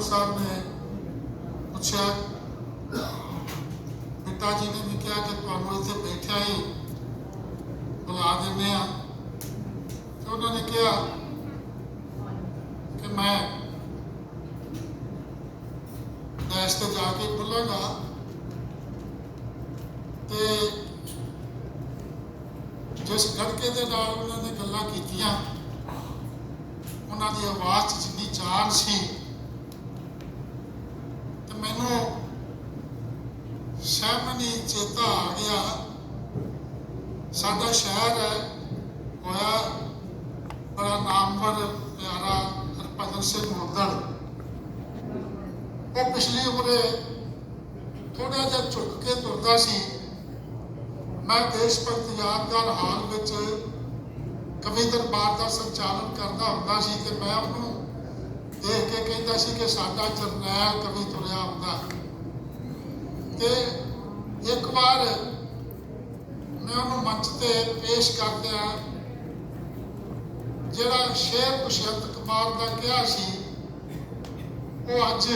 Doctor ਸਾਹਿਬ ਨੇ ਪੁੱਛਿਆ ਪਿਤਾ ਜੀ ਨੇ ਵੀ ਕਿਹਾ ਕਿ ਤੁਹਾਨੂੰ ਇੱਥੇ ਬੈਠਿਆ ਹੀ ਬੁਲਾ ਦਿੰਦੇ ਆ ਤੇ ਉਹਨਾਂ ਨੇ ਕਿਹਾ ਕਿ ਮੈਂ ਡੈਸ਼ ਤੇ ਜਾ ਕੇ ਖੁੱਲਾਂਗਾ। ਤੇ ਜਿਸ ਗੜਕੇ ਦੇ ਨਾਲ ਉਹਨਾਂ ਨੇ ਗੱਲਾਂ ਕੀਤੀਆਂ, ਉਹਨਾਂ ਦੀ ਆਵਾਜ਼ 'ਚ ਜਿੰਨੀ ਜਾਨ ਸੀ ਤੇ ਮੈਨੂੰ ਸ਼ਾਮਨੀ ਚੇਤਾ ਆ ਗਿਆ ਸਾਡਾ ਸ਼ਹਿਰ ਹੈ ਹੋਇਆ ਬੜਾ ਨਾਮਵਰ ਪਿਆਰਾ ਹਰਪੰਦਰ ਸਿੰਘ ਮੁੰਦੜ ਉਹ ਪਿਛਲੀ ਉਮਰੇ ਥੋੜਾ ਜਿਹਾ ਝੁਕ ਕੇ ਤੁਰਦਾ ਸੀ। ਮੈਂ ਦੇਸ਼ ਭਗਤ ਯਾਦਗਾਰ ਹਾਲ ਵਿੱਚ ਕਵੀ ਦਰਬਾਰ ਦਾ ਸੰਚਾਲਨ ਕਰਦਾ ਹੁੰਦਾ ਸੀ ਤੇ ਮੈਂ ਉਹਨੂੰ ਦੇਖ ਕੇ ਕਹਿੰਦਾ ਸੀ ਕਿ ਸਾਡਾ ਜਰਨੈਲ ਕਵੀ ਤੁਰਿਆ ਹੁੰਦਾ ਤੇ ਇੱਕ ਵਾਰ ਮੈਂ ਉਹਨੂੰ ਮੰਚ ਤੇ ਪੇਸ਼ ਕਰਦਿਆਂ ਜਿਹੜਾ ਸ਼ੇਰ ਕੁਸ਼ਵੰਤ ਕੁਮਾਰ ਦਾ ਕਿਹਾ ਸੀ, ਉਹ ਅੱਜ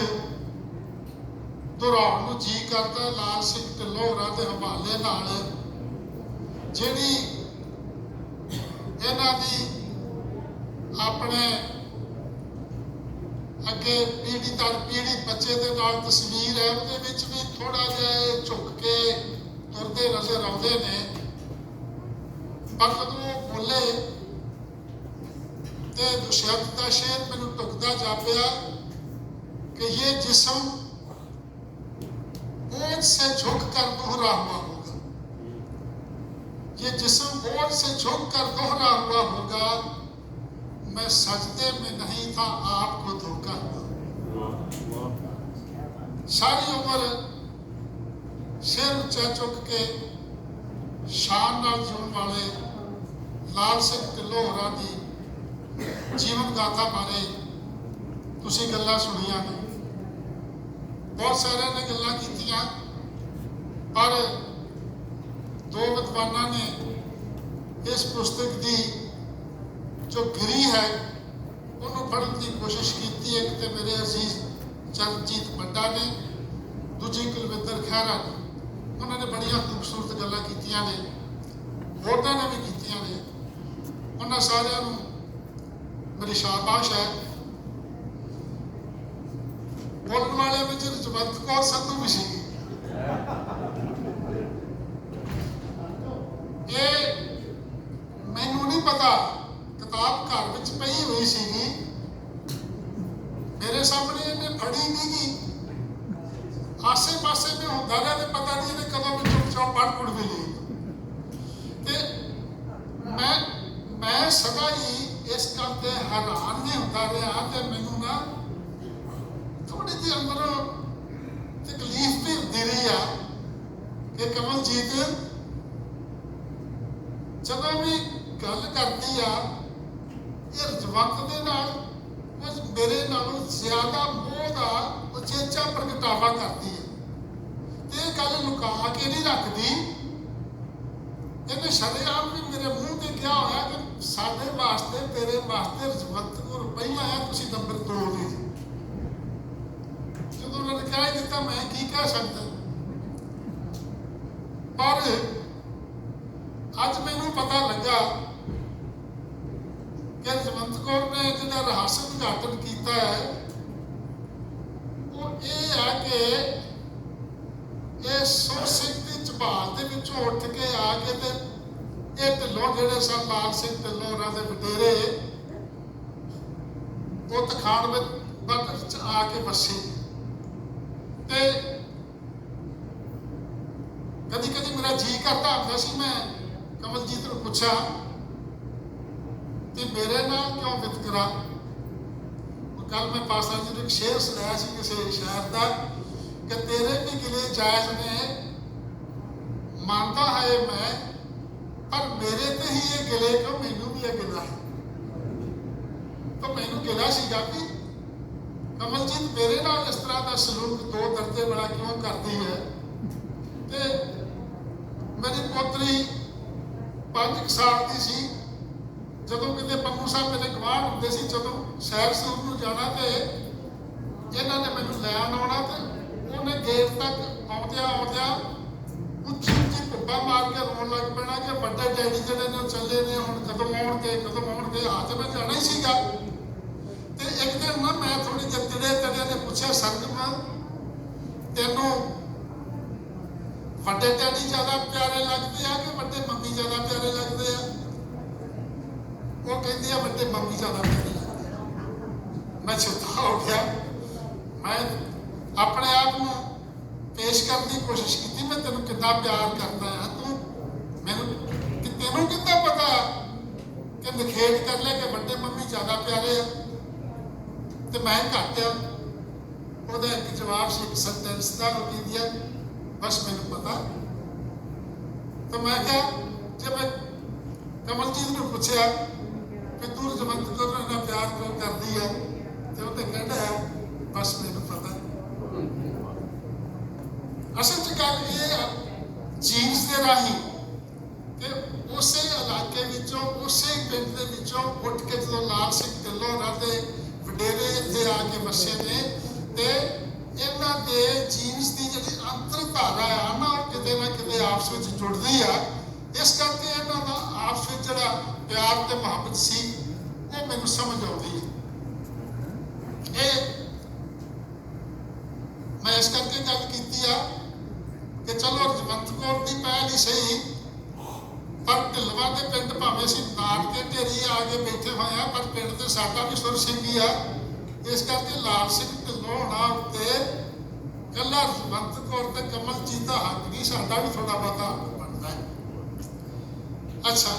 ਦੁਹਰਾਉਣ ਨੂੰ ਜੀ ਕਰਦਾ ਲਾਲ ਸਿੰਘ ਢਿੱਲੋਂ ਦੇ ਹਵਾਲੇ ਨਾਲ, ਜਿਹੜੀ ਇਹਨਾਂ ਦੀ ਆਪਣੇ ਅੱਗੇ ਪੀੜੀ ਦਰ ਪੀੜੀ ਬੱਚੇ ਦੇ ਨਾਲ ਤਸਵੀਰ ਹੈ, ਉਹਦੇ ਵਿੱਚ ਵੀ ਥੋੜਾ ਜਿਹਾ ਝੁਕ ਕੇ ਤੁਰਦੇ ਨਜ਼ਰ ਆਉਂਦੇ ਨੇ। ਪਰ ਜਦੋਂ ਉਹ ਬੋਲੇ ਤੇ ਦੁਸ਼ਯੰਤ ਦਾ ਸ਼ੇਰ ਮੈਨੂੰ ਟੁਕਦਾ ਜਾਪਿਆ कि ये जिस्म बोझ से झुक कर दोहरा हुआ होगा ये जिस्म बोझ से झुक कर दोहरा हुआ होगा मैं सजदे में नहीं था आपको धोखा हुआ सारी उम्र सिर ऊंचा चुक के शान ਨਾਲ ਜਿਉਣ ਵਾਲੇ ਲਾਲ ਸਿੰਘ ਢਿੱਲੋਂ ਹੋਰਾਂ ਦੀ ਜੀਵਨ ਗਾਥਾ ਬਾਰੇ ਤੁਸੀਂ ਗੱਲਾਂ ਸੁਣੀਆਂ ਨੇ। ਬਹੁਤ ਸਾਰਿਆਂ ਨੇ ਗੱਲਾਂ ਕੀਤੀਆਂ, ਪਰ ਦੋ ਵਿਦਵਾਨਾਂ ਨੇ ਇਸ ਪੁਸਤਕ ਦੀ ਜੋ ਗਿਰੀ ਹੈ, ਉਹਨੂੰ ਪੜ੍ਹਨ ਦੀ ਕੋਸ਼ਿਸ਼ ਕੀਤੀ। ਇੱਕ ਤੇ ਮੇਰੇ ਅਜ਼ੀਜ਼ ਚਰਨਜੀਤ ਬੱਡਾ ਨੇ, ਦੂਜੀ ਕੁਲਵਿੰਦਰ ਖਹਿਰਾ ਨੇ। ਉਹਨਾਂ ਨੇ ਬੜੀਆਂ ਖੂਬਸੂਰਤ ਗੱਲਾਂ ਕੀਤੀਆਂ ਨੇ ਹੋਰਨਾਂ ਨੇ ਵੀ ਕੀਤੀਆਂ ਨੇ। ਉਹਨਾਂ ਸਾਰਿਆਂ ਨੂੰ ਮੇਰੀ ਸ਼ਾਬਾਸ਼ ਹੈ। ਬੋਲਣ ਵਾਲੇ ਵਿੱਚ ਰਜਵੰਤ ਕੌਰ ਸੰਧੂ ਵੀ ਸੀ ਇਹ ਮੈਨੂੰ ਨਹੀਂ ਪਤਾ ਕਿਤਾਬ ਘਰ ਵਿੱਚ ਪਈ ਹੋਈ ਸੀਗੀ। ਮੇਰੇ ਸਾਹਮਣੇ ਇਹਨੇ ਫੜੀ ਨਹੀਂ ਗਈ ਆਸੇ ਪਾਸੇ ਮੈਂ ਹੁੰਦਾ ਰਿਹਾ ਤੇ ਪਤਾ ਨਹੀਂ ਇਹਨੇ ਕਦੋਂ ਵਿੱਚੋਂ ਚੁੱਪ ਪੜ ਪੁੜ ਵੀ ਲਈ। ਤੇ ਮੈਂ ਮੈਂ ਸਦਾ ਹੀ ਇਸ ਗੱਲ ਤੇ ਹੈਰਾਨ ਨਹੀਂ ਹੁੰਦਾ ਰਿਹਾ ਤੇ ਮੈਨੂੰ ਨਾ ਥੋੜੀ ਜਿਹੀ ਅੰਦਰੋਂ ਤਕਲੀਫ ਵੀ ਹੁੰਦੀ ਰਹੀ ਆ ਕਿ ਕਮਲਜੀਤ ਜਦੋਂ ਵੀ ਗੱਲ ਕਰਦੀ ਆ, ਇਹ ਰਜਵੰਤ ਦੇ ਨਾਲ ਕੁਝ ਮੇਰੇ ਨਾਲੋਂ ਜ਼ਿਆਦਾ ਮੋਹ ਦਾ ਉਚੇਚਾ ਪ੍ਰਗਟਾਵਾ ਕਰਦੀ ਹੈ ਤੇ ਇਹ ਗੱਲ ਲੁਕਾ ਕੇ ਨਹੀਂ ਰੱਖਦੀ। ਇਹਨੇ ਸ਼ਰੇਆਮ ਵੀ ਮੇਰੇ ਮੂੰਹ ਤੇ ਕਿਹਾ ਹੋਇਆ ਕਿ ਸਾਡੇ ਵਾਸਤੇ, ਤੇਰੇ ਵਾਸਤੇ ਰਜਵੰਤ ਪਹਿਲਾਂ ਆ ਤੁਸੀਂ ਨੰਬਰ 2 ਦੇ ਜੀ ਜਦੋਂ ਉਹਨਾਂ ਨੇ ਕਹਿ ਦਿੱਤਾ, ਮੈਂ ਕੀ ਕਹਿ ਸਕਦਾ? ਪਰ ਅੱਜ ਮੈਨੂੰ ਪਤਾ ਲੱਗਾ ਕਿ ਜਵੰਤ ਕੌਰ ਨੇ ਜਿਹੜਾ ਰਹੱਸ ਉਦਘਾਟਨ ਕੀਤਾ ਹੈ, ਉਹ ਇਹ ਹੈ ਕਿ ਇਹ ਸੋ ਦੀ ਝਬਾਲ ਦੇ ਵਿੱਚੋਂ ਉੱਠ ਕੇ ਆ ਕੇ ਤੇ ਇਹ ਢਿੱਲੋਂ ਜਿਹੜੇ ਸਨ, ਲਾਲ ਸਿੰਘ ਢਿੱਲੋਂ ਉਹਨਾਂ ਦੇ ਵਡੇਰੇ, ਉਹ ਤਖਾਣ ਵਿੱਚ ਵਿੱਚ ਆ ਕੇ ਵਸੇ। ਤੇ ਕਦੀ ਕਦੀ ਮੇਰਾ ਜੀ ਕਰਦਾ ਹੁੰਦਾ ਸੀ, ਮੈਂ ਕਮਲਜੀਤ ਨੂੰ ਪੁੱਛਿਆ, ਤੇ ਮੇਰੇ ਨਾਲ ਕਿਉਂ ਵਿਤਕਰਾ? ਕੱਲ ਮੈਂ ਪਾਸਾ ਜੀ ਨੂੰ ਇੱਕ ਸ਼ੇਰ ਸੁਣਾਇਆ ਸੀ ਕਿਸੇ ਸ਼ਾਇਰ ਦਾ, ਕਿ ਤੇਰੇ ਵੀ ਗਿਲੇ ਜਾਇਜ਼ ਨੇ। ਮੰਨਦਾ ਹੈ ਮੈਂ ਪਰ ਮੇਰੇ ਤੇ ਹੀ ਇਹ ਗਿਲੇ ਕਿ ਮੈਨੂੰ ਵੀ ਇਹ ਗਿਲਾ ਹੈ। ਤਾਂ ਮੈਨੂੰ ਗਿਲਾ ਸੀਗਾ ਕਿ ਕਮਲਜੀਤ ਮੇਰੇ ਨਾਲ ਇਸ ਤਰ੍ਹਾਂ ਦਾ ਸਲੂਕ ਦੋ ਦਰਜੇ ਵਾਲਾ ਕਿਉਂ ਕਰਦੀ ਹੈ? ਤੇ ਮੇਰੀ ਪੋਤਰੀ 5 ਸਾਲ ਦੀ ਸੀ। ਜਦੋਂ ਕਿਤੇ ਪੰਮੂ ਸਾਹਿਬ ਮੇਰੇ ਗਵਾਹ ਹੁੰਦੇ ਸੀ, ਜਦੋਂ ਸੈਰ ਸੂਰ ਨੂੰ ਜਾਣਾ ਤੇ ਇਹਨਾਂ ਨੇ ਮੈਨੂੰ ਲੈਣ ਆਉਣਾ ਤੇ ਉਹਨੇ ਗੇਟ ਤੱਕ ਆਉਂਦਿਆਂ ਆਉਂਦਿਆਂ ਲੱਗ ਪੈਣਾ ਕਿ ਵੱਡੇ ਡੈਡੀ ਜਿਹੜੇ ਨੇ ਚੱਲੇ ਨੇ, ਹੁਣ ਕਦੋਂ ਆਉਣਗੇ ਕਦੋਂ ਆਉਣਗੇ ਆ ਤੇ ਮੈਂ ਜਾਣਾ ਹੀ ਸੀਗਾ ਤੇ ਇੱਕ ਦਿਨ ਨਾ ਮੈਂ ਥੋੜੀ ਜਿਹੀ ਤੜੇ ਤੜੇ ਨੇ ਪੁੱਛਿਆ ਸਰਗਮ ਤੈਨੂੰ ਵੱਡੇ ਡੈਡੀ ਜ਼ਿਆਦਾ ਪਿਆਰੇ ਲੱਗਦੇ ਆ ਕਿ ਵੱਡੇ ਮੰਮੀ ਜ਼ਿਆਦਾ ਪਿਆਰੇ ਲੱਗਦੇ ਆ? ਉਹ ਕਹਿੰਦੀ ਆ, ਵੱਡੇ ਮੰਮੀ ਜ਼ਿਆਦਾ ਪਿਆਰੇ ਲੱਗਦੇ ਆ। ਮੈਂ ਚੁੱਪ ਹੋ ਗਿਆ। ਮੈਂ ਆਪਣੇ ਆਪ ਨੂੰ ਪੇਸ਼ ਕਰਨ ਦੀ ਕੋਸ਼ਿਸ਼ ਕੀਤੀ, ਮੈਂ ਤੈਨੂੰ ਕਿੰਨਾ ਪਿਆਰ ਕਰਦਾ ਆ ਤੂੰ ਮੈਨੂੰ ਕਿ ਤੈਨੂੰ ਕਿੱਦਾਂ ਪਤਾ ਕਿ ਨਖੇੜ ਕਰ ਲੈ, ਕਿ ਵੱਡੇ ਮੰਮੀ ਜ਼ਿਆਦਾ ਪਿਆਰੇ ਆ? ਤੇ ਮੈਂ ਘੱਟ ਆ। ਉਹਦਾ ਇੱਕ ਜਵਾਬ ਸੀ, ਇੱਕ ਸੈਂਟੈਂਸ ਦਾ ਉਹ ਕਹਿੰਦੀ ਆ। ਬਸ ਮੈਨੂੰ ਪਤਾ। ਤਾਂ ਮੈਂ ਕਿਹਾ, ਜੇ ਮੈਂ ਕਮਲਜੀਤ ਨੂੰ ਪੁੱਛਿਆ ਕਿ ਤੂੰ ਜਵੰਤ ਕੌਰ ਨੂੰ ਪਿਆਰ ਕਿਉਂ ਕਰਦੀ ਆ? ਤੇ ਉਹ ਤੇ ਕਹਿੰਦਾ ਬਸ ਮੈਨੂੰ ਪਤਾ। ਗੱਲ ਇਹ ਜੀਨਸ ਦੇ ਰਾਹੀਂ ਕਿ ਉਸੇ ਇਲਾਕੇ ਵਿੱਚੋਂ ਉਸੇ ਪਿੰਡ ਦੇ ਵਿੱਚੋਂ ਉੱਠ ਕੇ ਜਦੋਂ ਲਾਲ ਸਿੰਘ ਢਿੱਲੋਂ ਦੇ ਵਡੇਰੇ ਇੱਥੇ ਆ ਕੇ ਵਸੇ ਨੇ ਤੇ ਇਹਨਾਂ ਦੇ ਜੀਨਸ ਦੀ ਜਿਹੜੀ ਅੰਤਰ ਆ ਨਾ ਕਿਤੇ ਨਾ ਕਿਤੇ ਆਪਸ ਵਿੱਚ ਜੁੜਦੀ ਆ ਇਸ ਕਰਕੇ ਇਹਨਾਂ ਦਾ ਆਪਸ ਵਿੱਚ ਜਿਹੜਾ ਪਿਆਰ ਤੇ ਮੁਹੱਬਤ ਸੀ ਉਹ ਮੈਨੂੰ ਸਮਝ ਆਉਂਦੀ ਹੈ ਇਹ ਮੈਂ ਇਸ ਕਰਕੇ ਗੱਲ ਕੀਤੀ ਆ ਕਿ ਚਲੋ ਰਜਵੰਤ ਕੌਰ ਦੀ ਪਹਿਲ ਹੀ ਸਹੀ। ਪਰ ਢਿਲਵਾ ਦੇ ਪਿੰਡ ਭਾਵੇਂ ਅਸੀਂ ਨਾਨਕੇ ਢੇਰੀ ਆ ਕੇ ਬੈਠੇ ਹੋਏ ਆ ਪਰ ਪਿੰਡ ਤੇ ਸਾਡਾ ਵੀ ਸੁਰ ਸਿੰਘ ਹੀ ਆ। ਇਸ ਕਰਕੇ ਲਾਲ ਸਿੰਘ ਢਿੱਲੋਂ ਹੋਣਾ ਉੱਤੇ ਕੱਲਾ ਰਜਵੰਤ ਕੌਰ ਤੇ ਕਮਲਜੀਤ ਦਾ ਹੱਕ ਨਹੀਂ, ਸਾਡਾ ਵੀ ਥੋੜਾ ਬਹੁਤਾ ਹੱਕ ਬਣਦਾ ਹੈ। ਅੱਛਾ